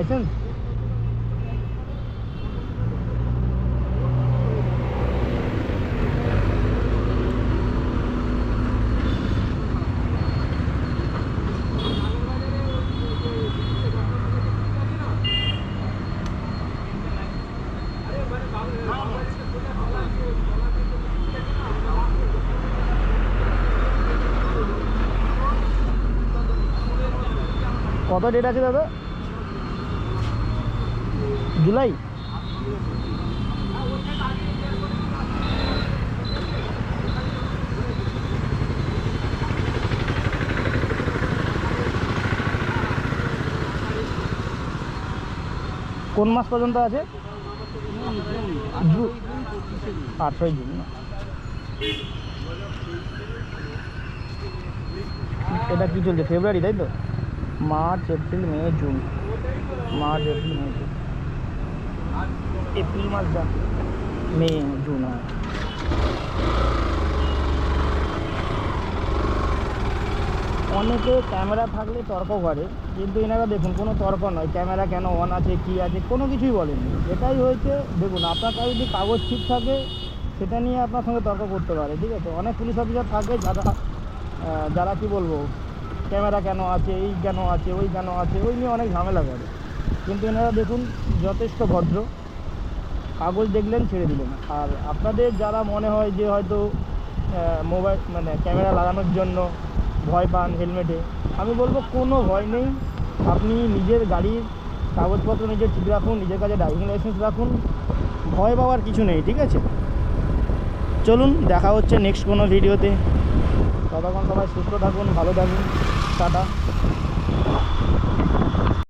Licence কত date আছে দাদা? জুলাই? কোন মাস পর্যন্ত আছে? আঠেরোই জুন এটা কি চলছে? ফেব্রুয়ারি, তাই তো? March, April, May, June. March, April, May, June. April মাসটা মে, জুন অনেকে ক্যামেরা থাকলে তর্ক করে, কিন্তু এনারা দেখুন, কোনো তর্ক নয়, ক্যামেরা কেন অন আছে, কি আছে, কোনো কিছুই বলেননি। এটাই হয়েছে, দেখুন, আপনার কাছে যদি কাগজ ঠিক থাকে, সেটা নিয়ে আপনার সঙ্গে তর্ক করতে পারে, ঠিক আছে? অনেক পুলিশ অফিসার থাকে যারা যারা কি বলব, ক্যামেরা কেন আছে, এই কেন আছে, ওই কেন আছে, ওই নিয়ে অনেক ঝামেলা করে। কিন্তু এনারা দেখুন, যথেষ্ট ভদ্র। কাগজ দেখলেন, ছেড়ে দিলেন। আর আপনাদের যারা মনে হয় যে হয়তো মোবাইল মানে ক্যামেরা লাগানোর জন্য ভয় পান হেলমেটে, আমি বলব কোনো ভয় নেই। আপনি নিজের গাড়ির কাগজপত্র নিজে ঠিক রাখুন, নিজের কাছে ড্রাইভিং লাইসেন্স রাখুন। ভয় পাওয়ার কিছু নেই, ঠিক আছে? চলুন, দেখা হচ্ছে নেক্সট কোনো ভিডিওতে। ততক্ষণ সবাই সুস্থ থাকুন, ভালো থাকুন। টাটা।